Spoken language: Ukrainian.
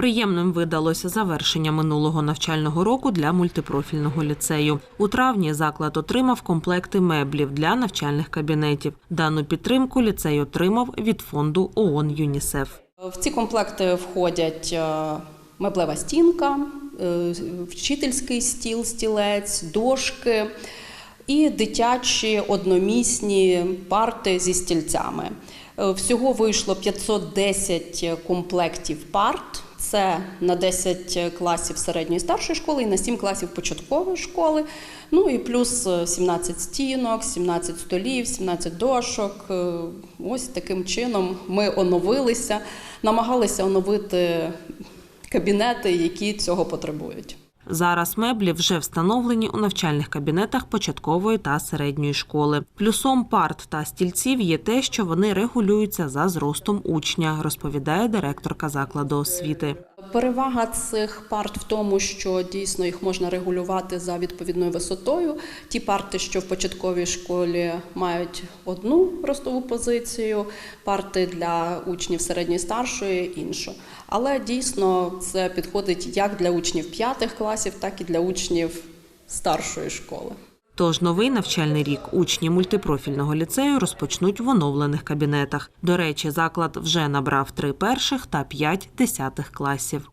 Приємним видалося завершення минулого навчального року для мультипрофільного ліцею. У травні заклад отримав комплекти меблів для навчальних кабінетів. Дану підтримку ліцей отримав від фонду ООН ЮНІСЕФ. В ці комплекти входять е, меблева стінка, е, вчительський стіл, стілець, дошки і дитячі одномісні парти зі стільцями. Е, Всього вийшло 510 комплектів парт. Це на 10 класів середньої старшої школи і на 7 класів початкової школи. Ну і плюс е, 17 стінок, 17 столів, 17 дошок. Е, Ось таким чином ми оновилися, намагалися оновити кабінети, які цього потребують. Зараз меблі вже встановлені у навчальних кабінетах початкової та середньої школи. Плюсом парт та стільців є те, що вони регулюються за зростом учня, розповідає директорка закладу освіти. Перевага цих парт в тому, що дійсно їх можна регулювати за відповідною висотою. Ті парти, що в початковій школі мають одну ростову позицію, парти для учнів середньої старшої іншу. Але дійсно це підходить як для учнів п'ятих класів, так і для учнів старшої школи. Тож новий навчальний рік учні мультипрофільного ліцею розпочнуть в оновлених кабінетах. До речі, заклад вже набрав три перших та п'ять десятих класів.